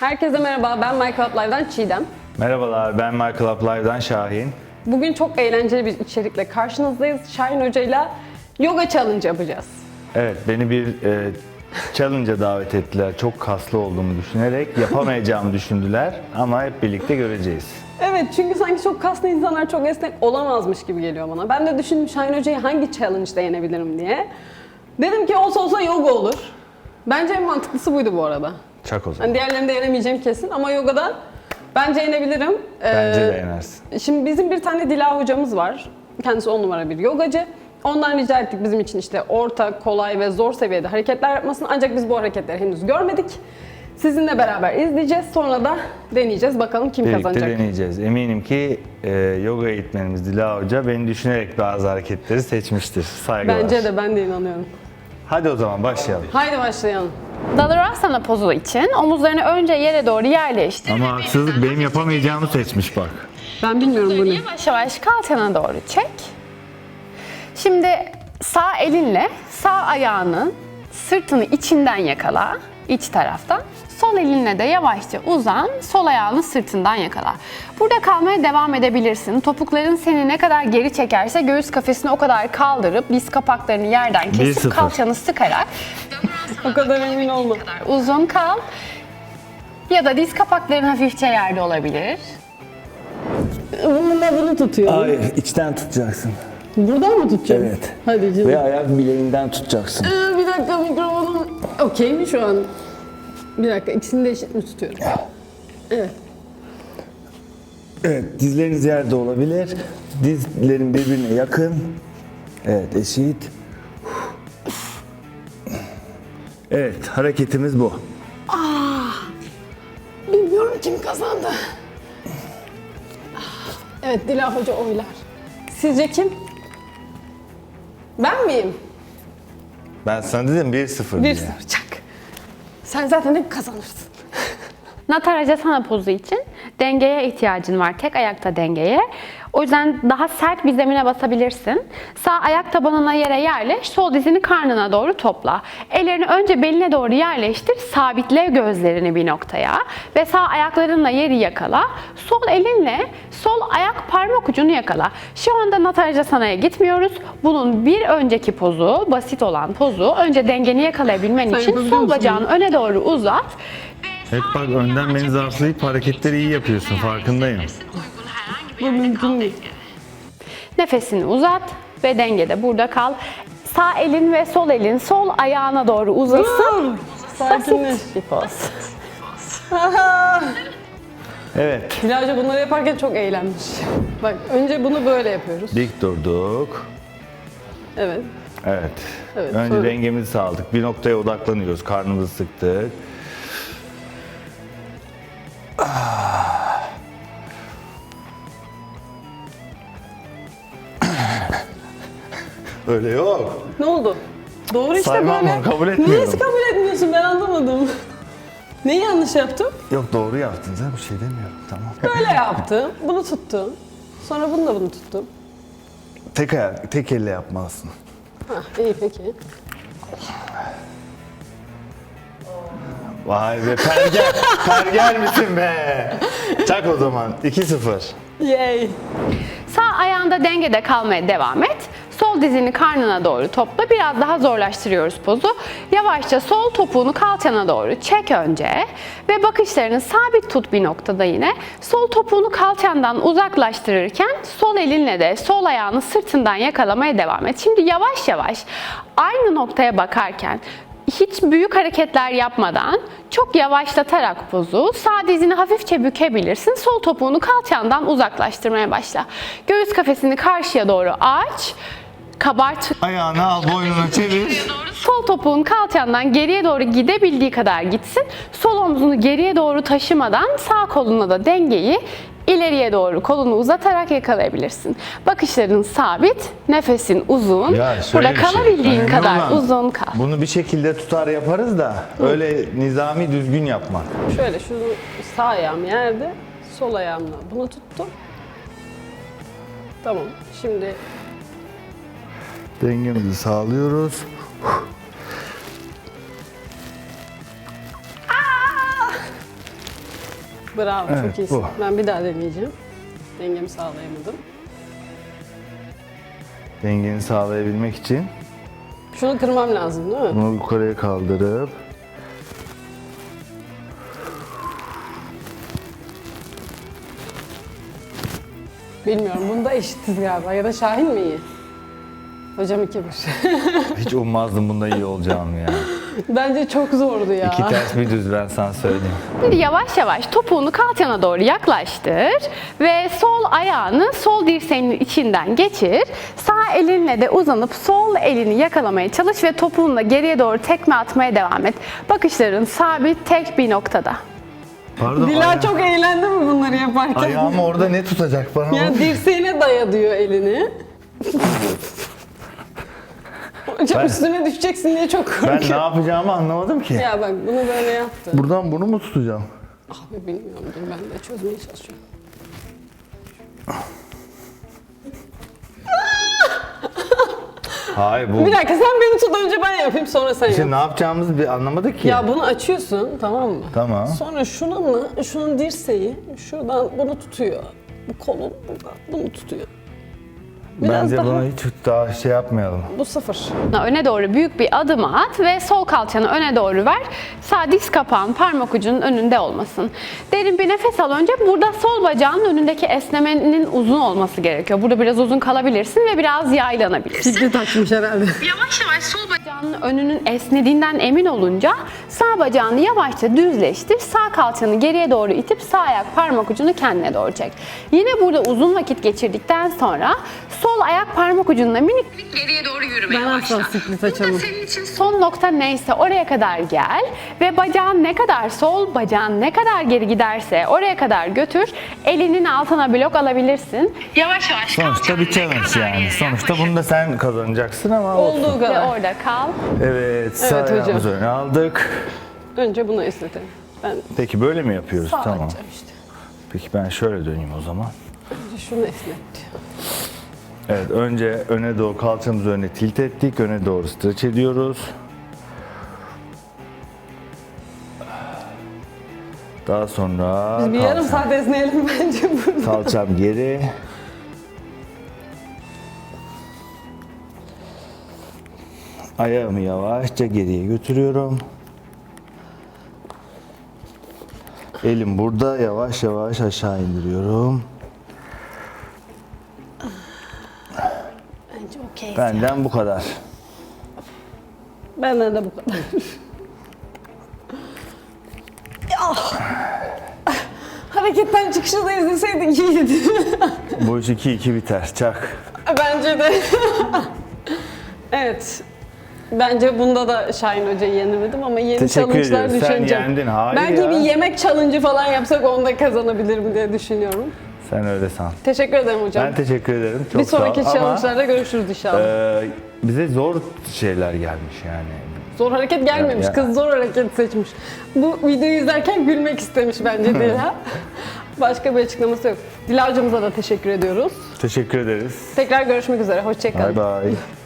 Herkese merhaba, ben My Club Live'dan Çiğdem. Merhabalar, ben My Club Live'dan Şahin. Bugün çok eğlenceli bir içerikle karşınızdayız. Şahin Hoca ile yoga challenge yapacağız. Evet, beni bir e, challenge'a davet ettiler. Çok kaslı olduğumu düşünerek yapamayacağımı düşündüler ama hep birlikte göreceğiz. Evet, çünkü sanki çok kaslı insanlar çok esnek olamazmış gibi geliyor bana. Ben de düşündüm Şahin Hoca'yı hangi challenge'da yenebilirim diye. Dedim ki olsa olsa yoga olur. Bence en mantıklısı buydu bu arada. Çak o zaman. Diğerlerini de yenemeyeceğim kesin ama yogada bence yenebilirim. Ee, Bence de yenersin. Şimdi bizim bir tane Dila hocamız var. Kendisi on numara bir yogacı. Ondan rica ettik bizim için işte orta, kolay ve zor seviyede hareketler yapmasını. Ancak biz bu hareketleri henüz görmedik. Sizinle beraber izleyeceğiz. Sonra da deneyeceğiz. Bakalım kim Birlikte kazanacak. deneyeceğiz. Eminim ki e, yoga eğitmenimiz Dila Hoca beni düşünerek bazı hareketleri seçmiştir. Saygılar. Bence de ben de inanıyorum. Hadi o zaman başlayalım. Haydi başlayalım. Dalarasana pozu için omuzlarını önce yere doğru yerleştir. Ama haksızlık benim yapamayacağımı seçmiş bak. Ben bilmiyorum bunu. Yavaş yavaş kalçana doğru çek. Şimdi sağ elinle sağ ayağının sırtını içinden yakala, iç taraftan. Sol elinle de yavaşça uzan, sol ayağını sırtından yakala. Burada kalmaya devam edebilirsin. Topukların seni ne kadar geri çekerse göğüs kafesini o kadar kaldırıp diz kapaklarını yerden kesip 1-0. kalçanı sıkarak O kadar emin olma. uzun kal. Ya da diz kapakların hafifçe yerde olabilir. Bununla bunu tutuyor. Hayır, içten tutacaksın. Buradan mı tutacağım? Evet. Hadi canım. Ve ayak bileğinden tutacaksın. Ee, bir dakika mikrofonum okey mi şu an? Bir dakika ikisini de eşit mi tutuyorum? Evet. Evet, dizleriniz yerde olabilir. Dizlerin birbirine yakın. Evet, eşit. Evet, hareketimiz bu. Bilmiyorum kim kazandı. Evet Dila Hoca oylar. Sizce kim? Ben miyim? Ben sana dedim 1-0 Bir diye. sıfır çak. Sen zaten hep kazanırsın. Natarajasana pozu için dengeye ihtiyacın var. Tek ayakta dengeye. O yüzden daha sert bir zemine basabilirsin. Sağ ayak tabanına yere yerleş. Sol dizini karnına doğru topla. Ellerini önce beline doğru yerleştir. Sabitle gözlerini bir noktaya. Ve sağ ayaklarınla yeri yakala. Sol elinle sol ayak parmak ucunu yakala. Şu anda Natarajasana'ya gitmiyoruz. Bunun bir önceki pozu, basit olan pozu önce dengeni yakalayabilmen Sen için sol bacağını öne doğru uzat. Hep bak önden beni zarflayıp hareketleri iyi yapıyorsun farkındayım. Bu mümkün değil. Nefesini uzat ve dengede burada kal. Sağ elin ve sol elin sol ayağına doğru uzasın. Sakinleş. Bir poz. Evet, Hoca bunları yaparken çok eğlenmiş. Bak önce bunu böyle yapıyoruz. dik durduk. Evet. Evet. Evet, Önce sonra- dengemizi sağladık. Bir noktaya odaklanıyoruz. Karnımızı sıktık. Ah. Öyle yok. Ne oldu? Doğru işte Saymam böyle. onu, kabul etmiyorum. Niye kabul etmiyorsun ben anlamadım. Neyi yanlış yaptım? Yok doğru yaptın sen bir şey demiyorum. Tamam. Böyle yaptım. Bunu tuttum. Sonra bunu da bunu tuttum. tek ayak, tek elle yapmalısın. Hah iyi peki. Vay be pergel. pergel misin be? Çak o zaman. 2-0. Yay. Sağ ayağında dengede kalmaya devam et. Sol dizini karnına doğru topla. Biraz daha zorlaştırıyoruz pozu. Yavaşça sol topuğunu kalçana doğru çek önce. Ve bakışlarını sabit tut bir noktada yine. Sol topuğunu kalçandan uzaklaştırırken sol elinle de sol ayağını sırtından yakalamaya devam et. Şimdi yavaş yavaş aynı noktaya bakarken hiç büyük hareketler yapmadan çok yavaşlatarak pozu sağ dizini hafifçe bükebilirsin. Sol topuğunu kalçandan uzaklaştırmaya başla. Göğüs kafesini karşıya doğru aç. Kabart. Ayağını al boynuna çevir. Sol topuğun kalçandan geriye doğru gidebildiği kadar gitsin. Sol omzunu geriye doğru taşımadan sağ koluna da dengeyi ileriye doğru kolunu uzatarak yakalayabilirsin. Bakışların sabit, nefesin uzun. Ya şöyle Burada bir şey, kalabildiğin önemli kadar olan uzun kal. Bunu bir şekilde tutar yaparız da öyle nizami düzgün yapmak. Şöyle şunu sağ ayağım yerde, sol ayağımla bunu tuttum. Tamam. Şimdi Dengemizi sağlıyoruz. Bravo, Evet, çok iyisin. bu. Ben bir daha deneyeceğim. Dengemi sağlayamadım. Dengeni sağlayabilmek için Şunu kırmam lazım değil mi? bunu yukarıya kaldırıp Bilmiyorum. Bunda eşitiz galiba. Ya da Şahin mi iyi? Hocam 2-1. hiç ummazdım bunda iyi olacağımı ya. Bence çok zordu ya. İki ters bir düz ben sana söyleyeyim. Şimdi yavaş yavaş topuğunu kalçana doğru yaklaştır ve sol ayağını sol dirseğinin içinden geçir. Sağ elinle de uzanıp sol elini yakalamaya çalış ve topuğunla geriye doğru tekme atmaya devam et. Bakışların sabit tek bir noktada. Pardon Dila aya- çok eğlendi mi bunları yaparken? ayağımı orada ne tutacak bana? Yani dirseğine daya diyor elini. Hocam Ben- üstüne düşeceksin diye çok ben korkuyorum. ne yapacağımı anlamadım ki. Ya bak bunu böyle yaptı. Buradan bunu mu tutacağım? Abi bilmiyorum dur ben de çözmeye çalışıyorum. Hayır bu. Bir dakika sen beni tut önce ben yapayım sonra sen İşte yap. ne yapacağımızı bir anlamadık ki. Ya bunu açıyorsun tamam mı? Tamam. Sonra şununla şunun dirseği şuradan bunu tutuyor. Bu kolun buradan bunu tutuyor. Biraz Bence daha. bunu hiç daha şey yapmayalım. Bu sıfır. Öne doğru büyük bir adım at ve sol kalçanı öne doğru ver. Sağ diz kapağın parmak ucunun önünde olmasın. Derin bir nefes al önce. Burada sol bacağın önündeki esnemenin uzun olması gerekiyor. Burada biraz uzun kalabilirsin ve biraz yaylanabilirsin. Ciddi açmış herhalde. Yavaş yavaş sol bacağının önünün esnediğinden emin olunca sağ bacağını yavaşça düzleştir. Sağ kalçanı geriye doğru itip sağ ayak parmak ucunu kendine doğru çek. Yine burada uzun vakit geçirdikten sonra sol ayak parmak ucunla minik minik geriye doğru yürümeye Ben başla. Burada açamam. senin için son nokta neyse oraya kadar gel ve bacağın ne kadar sol, bacağın ne kadar geri giderse oraya kadar götür. Elinin altına blok alabilirsin. Yavaş yavaş Sonuçta bir challenge yani. Sonuçta bunu da sen kazanacaksın ama olsun. Olduğu ve kadar. orada kal. Evet, sağ Evet hocam. ayağımızı öne aldık. Önce bunu esnetelim. Ben Peki böyle mi yapıyoruz? sağ tamam. açacağım işte. Peki ben şöyle döneyim o zaman. Önce şunu esnet. Evet, önce öne doğru kalçamızı öne tilt ettik. Öne doğru streç ediyoruz. Daha sonra Biz bir yarım saat esneyelim bence burada. kalçam geri. Ayağımı yavaşça geriye götürüyorum. Elim burada yavaş yavaş aşağı indiriyorum. Bence okey. Benden bu kadar. Benden de bu kadar. Ah! Hareketten çıkışı da izleseydik iyiydi. Bu iş 2-2 biter. Çak. Bence de. evet. Bence bunda da Şahin Hoca'yı yenemedim ama yeni Teşekkür challenge'lar ediyoruz. Sen düşüneceğim. yendin, hayır Belki ya. bir yemek challenge'ı falan yapsak onda kazanabilirim diye düşünüyorum. Sen öyle san. Teşekkür ederim hocam. Ben teşekkür ederim. Çok bir sonraki sağ ol. Ama, challenge'larda görüşürüz inşallah. e, bize zor şeyler gelmiş yani. Zor hareket gelmemiş. Ya- Kız zor hareket seçmiş. Bu videoyu izlerken gülmek istemiş bence Dila. Başka bir açıklaması yok. Dila hocamıza da teşekkür ediyoruz. Teşekkür ederiz. Tekrar görüşmek üzere. Hoşçakalın. Bay bay.